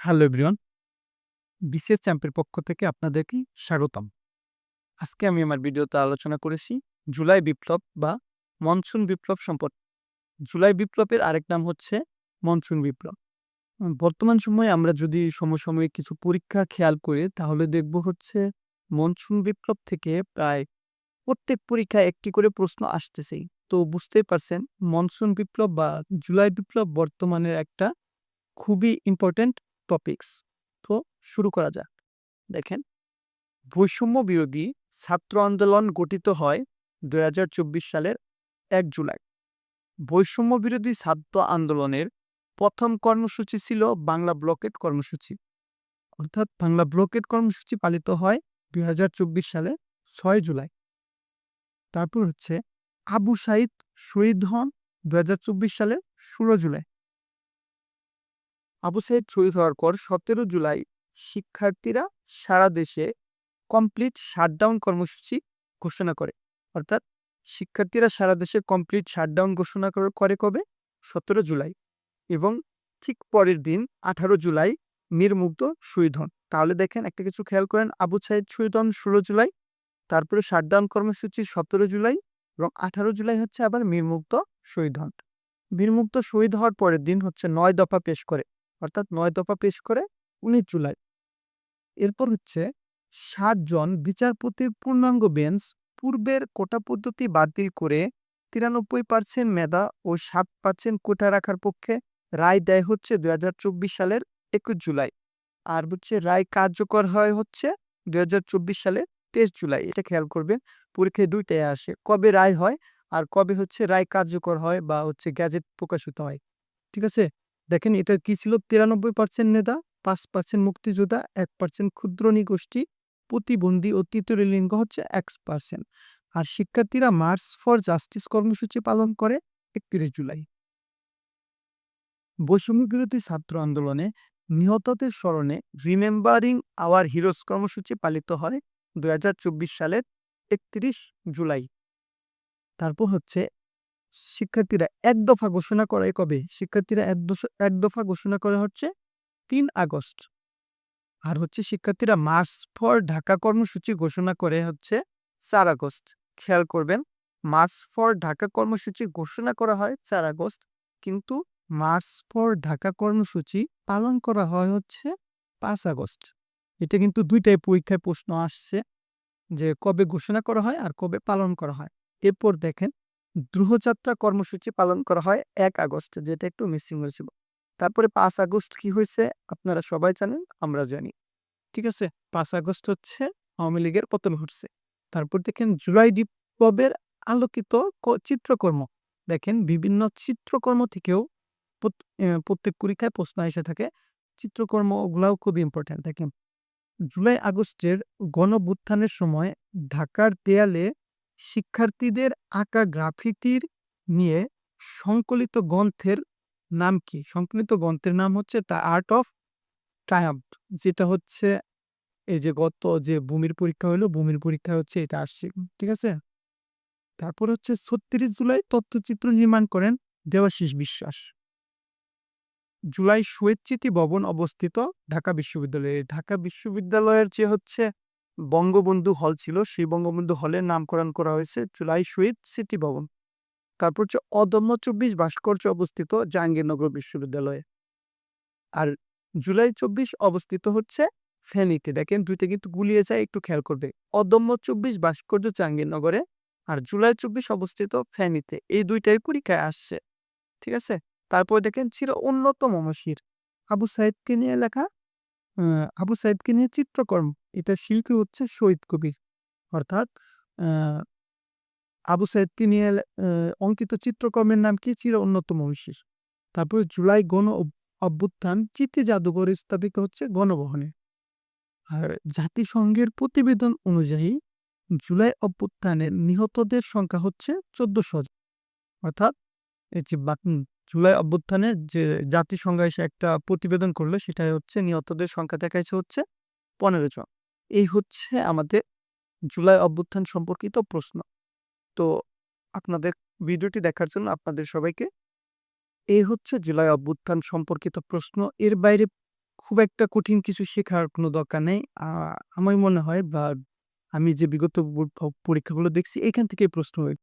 Hello everyone, BCS চ্যাম্পের পক্ষ থেকে আপনাদেরকে স্বাগতম। আজকে আমি আমার ভিডিওতে আলোচনা করেছি জুলাই বিপ্লব বা মনসুন বিপ্লব সম্পর্কে। জুলাই বিপ্লবের আরেক নাম হচ্ছে মনসুন বিপ্লব। বর্তমান সময়ে আমরা যদি সমসাময়িক কিছু পরীক্ষা খেয়াল করি, তাহলে দেখব হচ্ছে মনসুন বিপ্লব থেকে প্রায় প্রত্যেক পরীক্ষায় একটি করে প্রশ্ন আসতেছেই। তো বুঝতেই পারছেন, মনসুন বিপ্লব বা জুলাই বিপ্লব বর্তমানের একটা খুবই ইম্পর্ট্যান্ট টপিকস তো শুরু করা যাক। দেখেন, বৈষম্য বিরোধী ছাত্র আন্দোলন গঠিত হয় দু হাজার চব্বিশ সালের এক জুলাই। বৈষম্য বিরোধী ছাত্র আন্দোলনের প্রথম কর্মসূচি ছিল বাংলা ব্লকেট কর্মসূচি। অর্থাৎ বাংলা ব্লকেট কর্মসূচি পালিত হয় দুই হাজার চব্বিশ সালে ছয় জুলাই। তারপর হচ্ছে আবু সাইদ শহীদ হন দু হাজার চব্বিশ সালের ষোলো জুলাই। আবু সাইদ শহীদ হওয়ার পর সতেরো জুলাই শিক্ষার্থীরা সারা দেশে কমপ্লিট শাটডাউন কর্মসূচি ঘোষণা করে। অর্থাৎ শিক্ষার্থীরা সারা দেশে কমপ্লিট শাটডাউন ঘোষণা করে- কবে? সতেরো জুলাই। এবং ঠিক পরের দিন আঠারো জুলাই নির্মুগ্ধ শহীদ হন। তাহলে দেখেন একটা কিছু খেয়াল করেন, আবু সাইদ শহীদ হন ষোলো জুলাই, তারপরে শাটডাউন কর্মসূচি সতেরো জুলাই এবং আঠারো জুলাই হচ্ছে আবার মীরমুগ্ধ শহীদ হন। বীরমুগ্ধ শহীদ হওয়ার পরের দিন হচ্ছে নয় দফা পেশ করে। অর্থাৎ নয় দফা পেশ করে উনিশ জুলাই। এরপর হচ্ছে সাতজন বিচারপতির পূর্ণাঙ্গ বেঞ্চ পূর্বের কোটা পদ্ধতি বাতিল করে তিরানব্বই পার্সেন্ট মেধা ও সাত পার্সেন্ট কোটা রাখার পক্ষে রায় দেয় হচ্ছে দুই হাজার চব্বিশ সালের একুশ জুলাই। আর হচ্ছে রায় কার্যকর হয় হচ্ছে দুই হাজার চব্বিশ সালের তেইশ জুলাই। এটা খেয়াল করবেন, পরীক্ষায় দুইটাই আসে, কবে রায় হয় আর কবে হচ্ছে রায় কার্যকর হয় বা হচ্ছে গ্যাজেট প্রকাশিত হয়। ঠিক আছে? দেখেন এটা কি ছিল? তিরানব্বই পার্সেন্ট নেতা, পাঁচ পার্সেন্ট মুক্তিযোদ্ধা, এক পার্সেন্ট ক্ষুদ্র নিগোষ্ঠী, প্রতিবন্ধী ও তৃতীয় লিঙ্গ হচ্ছে এক পার্সেন্ট আর শিক্ষার্থীরা মার্চ ফর জাস্টিস কর্মসূচি পালন করে একত্রিশ জুলাই। বৈষম্য বিরোধী ছাত্র আন্দোলনে নিহতদের স্মরণে রিমেম্বারিং আওয়ার হিরোজ কর্মসূচি পালিত হয় দুই হাজার চব্বিশ সালের একত্রিশ জুলাই। তারপর হচ্ছে শিক্ষার্থীরা এক দফা ঘোষণা করে কবে? শিক্ষার্থীরা এক দফা- ঘোষণা করে হচ্ছে তিন আগস্ট। আর হচ্ছে শিক্ষার্থীরা মার্চ ফর ঢাকা কর্মসূচি ঘোষণা করে হচ্ছে চার আগস্ট। খেয়াল করবেন, মার্চ ফর ঢাকা কর্মসূচি ঘোষণা করা হয় চার আগস্ট, কিন্তু মার্চ ফর ঢাকা কর্মসূচি পালন করা হয় হচ্ছে পাঁচ আগস্ট। এটা কিন্তু দুইটাই পরীক্ষায় প্রশ্ন আসছে যে কবে ঘোষণা করা হয় আর কবে পালন করা হয়। এরপর দেখেন দ্রুহযাত্রা কর্মসূচি পালন করা হয় এক আগস্ট, যেটা একটু মিসিং হয়েছিল। তারপরে পাঁচ আগস্ট কি হয়েছে আপনারা সবাই জানেন আমরা জানি। ঠিক আছে? পাঁচ আগস্ট হচ্ছে আওয়ামী লীগের পতন ঘটছে। তারপর দেখেন জুলাই বিপ্লবের আলোকিত চিত্রকর্ম। দেখেন বিভিন্ন চিত্রকর্ম থেকেও প্রত্যেক পরীক্ষায় প্রশ্ন এসে থাকে চিত্রকর্ম ওগুলাও খুব ইম্পর্ট্যান্ট দেখেন, জুলাই আগস্টের গণভ্যুত্থানের সময় ঢাকার দেয়ালে শিক্ষার্থীদের আঁকা গ্রাফিতির নিয়ে সংকলিত গ্রন্থের নাম কি? সংকলিত গ্রন্থের নাম হচ্ছে দ্য আর্ট অফ ট্রায়াম্প যেটা হচ্ছে এই যে গত যে ভূমির পরীক্ষা হলো, ভূমির পরীক্ষা হচ্ছে এটা আসছে, ঠিক আছে? তারপর হচ্ছে ছত্রিশ জুলাই তথ্যচিত্র নির্মাণ করেন দেবাশিস বিশ্বাস। জুলাই স্মৃতি ভবন অবস্থিত ঢাকা বিশ্ববিদ্যালয়ে। ঢাকা বিশ্ববিদ্যালয়ের যে হচ্ছে বঙ্গবন্ধু হল ছিল, সেই বঙ্গবন্ধু হলের নামকরণ করা হয়েছে জুলাই শহীদ স্মৃতি ভবন। তারপর হচ্ছে অদম্য চব্বিশ ভাস্কর্য অবস্থিত জাহাঙ্গীরনগর বিশ্ববিদ্যালয়ে। আর জুলাই চব্বিশ অবস্থিত হচ্ছে ফেনীতে। দেখেন দুইটা কিন্তু গুলিয়ে যায়, একটু খেয়াল করবে। অদম্য চব্বিশ ভাস্কর্য জাহাঙ্গীরনগরে আর জুলাই চব্বিশ অবস্থিত ফেনীতে। এই দুইটাই পরীক্ষায় আসছে, ঠিক আছে? তারপর দেখেন ছিল উন্নত মমশির আবু সাইদকে নিয়ে লেখা আবু সাইদকে নিয়ে চিত্রকর্ম। এটা শিল্পী হচ্ছে শহীদ কবির। অর্থাৎ আবু সাইদকে নিয়ে অঙ্কিত চিত্রকর্মের নাম কি? চির অন্যতম মহিষীর তারপরে জুলাই গণ অভ্যুত্থান। চিত্তি জাদুঘর স্থাপিত হচ্ছে গণভবনে আর জাতিসংঘের প্রতিবেদন অনুযায়ী, জুলাই অভ্যুত্থানের নিহতদের সংখ্যা হচ্ছে চোদ্দশো অর্থাৎ, এই যে জুলাই অভ্যুত্থানে যে জাতিসংঘ এসে একটা প্রতিবেদন করল সেটা হচ্ছে নিহতদের সংখ্যা দেখাইছে হচ্ছে পনেরো জন। এই হচ্ছে আমাদের জুলাই অভ্যুত্থান সম্পর্কিত প্রশ্ন। তো আপনাদের ভিডিওটি দেখার জন্য আপনাদের সবাইকে এই হচ্ছে জুলাই অভ্যুত্থান সম্পর্কিত প্রশ্ন। এর বাইরে খুব একটা কঠিন কিছু শেখার কোনো দরকার নেই। আমার মনে হয় বা আমি যে বিগত পরীক্ষাগুলো দেখছি, এখান থেকেই প্রশ্ন হয়ে